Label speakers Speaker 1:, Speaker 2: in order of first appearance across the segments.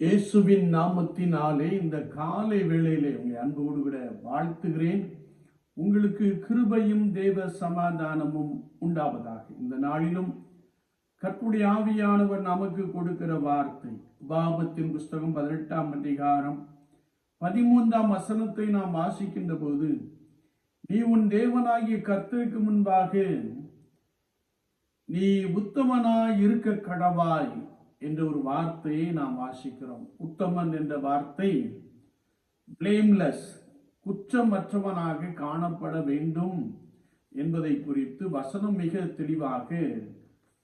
Speaker 1: இயேசுவின் நாமத்தினாலே இந்த காலை வேளையிலே உங்களை அன்போடு விட வாழ்த்துகிறேன். உங்களுக்கு கிருபையும் தேவ சமாதானமும் உண்டாவதாக. இந்த நாளிலும் கற்புடைய ஆவியானவர் நமக்கு கொடுக்கிற வார்த்தை உபாபத்தின் புஸ்தகம் பதினெட்டாம் அதிகாரம் பதிமூன்றாம் வசனத்தை நாம் வாசிக்கின்ற போது நீ உன் தேவனாகிய கர்த்தருக்கு முன்பாக நீ உத்தமனாய் இருக்க கடவாய். என்ற ஒரு வார்த்தையை நாம் வாசிக்கிறோம். உத்தமன் என்ற வார்த்தை பிளேம்லெஸ் குற்றமற்றவனாக காணப்பட வேண்டும் என்பதை குறித்து வசனம் மிக தெளிவாக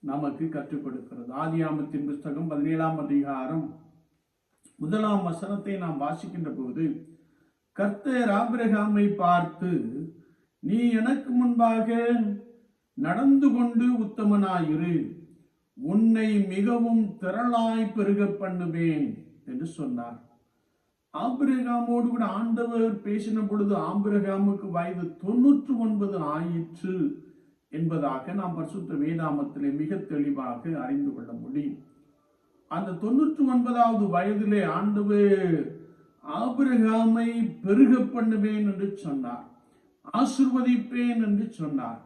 Speaker 1: நமக்கு கற்றுக் கொடுக்கிறது ஆதியாமத்தின் புஸ்தகம் பதினேழாம் அதிகாரம் முதலாம் வசனத்தை நாம் வாசிக்கின்ற போது கர்த்தர் ஆபிரகாமை பார்த்து நீ எனக்கு முன்பாக நடந்து கொண்டு உத்தமனாயிரு. உன்னை மிகவும் திரளாய் பெருக பண்ணுவேன் என்று சொன்னார். ஆபிரகாமோடு கூட ஆண்டவர் பேசின பொழுது ஆபிரகாமுக்கு வயது தொன்னூற்று ஒன்பது ஆயிற்று என்பதாக நாம் பரிசுத்த வேதாமத்திலே மிக தெளிவாக அறிந்து கொள்ள முடியும். அந்த தொன்னூற்று ஒன்பதாவது வயதிலே ஆண்டவர் ஆபிரகாமை பெருக பண்ணுவேன் என்று சொன்னார். ஆசிர்வதிப்பேன் என்று சொன்னார்.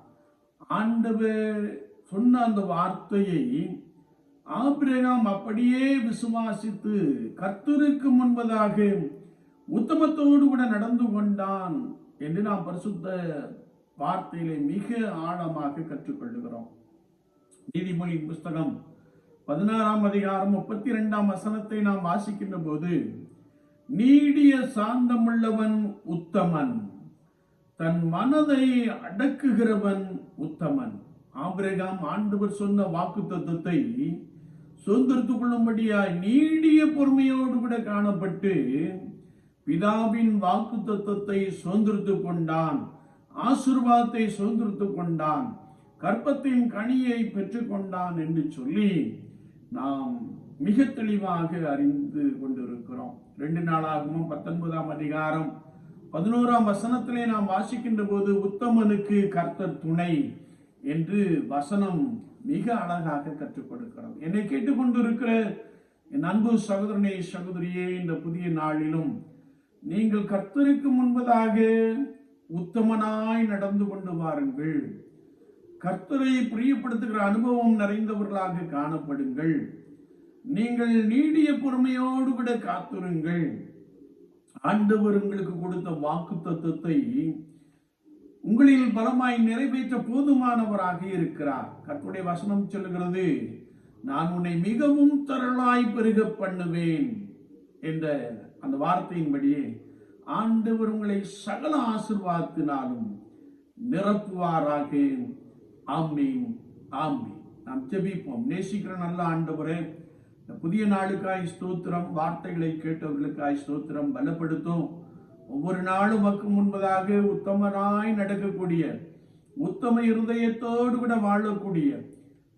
Speaker 1: ஆண்டவர் சொன்ன அந்த வார்த்தையை ஆபிரகாம் அப்படியே விசுவாசித்து கர்த்தருக்கு முன்பதாக உத்தமத்தோடு கூட நடந்து கொண்டான் என்று நாம் பரிசுத்த வார்த்தையிலே மிக ஆழமாக கற்றுக்கொள்ளுகிறோம். நீதிமொழி புஸ்தகம் பதினாறாம் அதிகாரம் முப்பத்தி இரண்டாம் வசனத்தை நாம் வாசிக்கின்ற போது நீடிய சாந்தமுள்ளவன் உத்தமன் தன் மனதை அடக்குகிறவன் உத்தமன். ஆபிரகாம் ஆண்டவர் சொன்ன வாக்கு தத்துவத்தை சுதந்திரத்துக் கொள்ளும்படியா நீடிய பொறுமையோடு கூட காணப்பட்டு பிதாவின் வாக்கு தத்துவத்தை சுதந்திரத்துக் கொண்டான் ஆசிர்வாதத்தை சுதந்திரத்துக் கொண்டான் கற்பத்தின் கனியை பெற்றுக்கொண்டான் என்று சொல்லி நாம் மிக தெளிவாக அறிந்து கொண்டிருக்கிறோம். ரெண்டு நாளாகவும் பத்தொன்பதாம் அதிகாரம் பதினோராம் வசனத்திலே நாம் வாசிக்கின்ற போது உத்தமனுக்கு கர்த்தர் துணை. என்று வசனம் மிக அழகாக கற்றுக் கொடுக்கிறோம் என்னை கேட்டுக்கொண்டிருக்கிற என் அன்பு சகோதரனே சகோதரியே இந்த புதிய நாளிலும் நீங்கள் கர்த்தருக்கு முன்பதாக உத்தமனாய் நடந்து கொண்டு வாருங்கள். கர்த்தரை பிரியப்படுத்துகிற அனுபவம் நிறைந்தவர்களாக காணப்படுங்கள். நீங்கள் நீடிய பொறுமையோடு கூட காத்துருங்கள். ஆண்டவர் உங்களுக்கு கொடுத்த வாக்கு தத்துவத்தை உங்களில் பலமாய் நிறைவேற்ற போதுமானவராக இருக்கிறார். கற்புடைய வசனம் சொல்லுகிறது நான் உன்னை மிகவும் தரலாய் பெருக பண்ணுவேன் என்ற அந்த வார்த்தையின்படியே ஆண்டவர் உங்களை சகல ஆசிர்வாதத்தினாலும் நிரப்புவாராக. ஆமீன் ஆமீன். நாம் ஜெபிப்போம். நேசிக்கிற நல்ல ஆண்டவரே புதிய நாளுக்காய் ஸ்தோத்திரம் வார்த்தைகளை கேட்டவர்களுக்காய் ஸ்தோத்திரம் பலப்படுத்தும். ஒவ்வொரு நாளும் மக்கு முன்பதாக உத்தமனாய் நடக்கக்கூடிய உத்தம இருதயத்தோடு கூட வாழக்கூடிய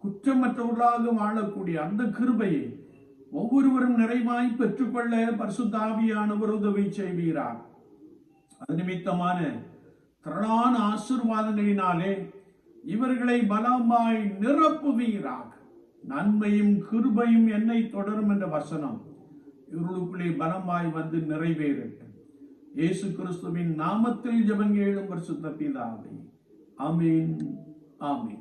Speaker 1: குற்றமற்றவர்களாக வாழக்கூடிய அந்த கிருபையை ஒவ்வொருவரும் நிறைவாய் பெற்றுக்கொள்ள பரிசுத்தாவியானவர் உதவி செய்வீரார். அது நிமித்தமான திரளான ஆசிர்வாதங்களினாலே இவர்களை பலமாய் நிரப்புவீராக. நன்மையும் கிருபையும் என்னை தொடரும் என்ற வசனம் இவர்களுக்குள்ளே பலமாய் வந்து நிறைவேறட்டும். இயேசு கிறிஸ்துவின் நாமத்தில் ஜபங்கேளும் பரிசுத்த பிதாவே. ஆமீன் ஆமீன்.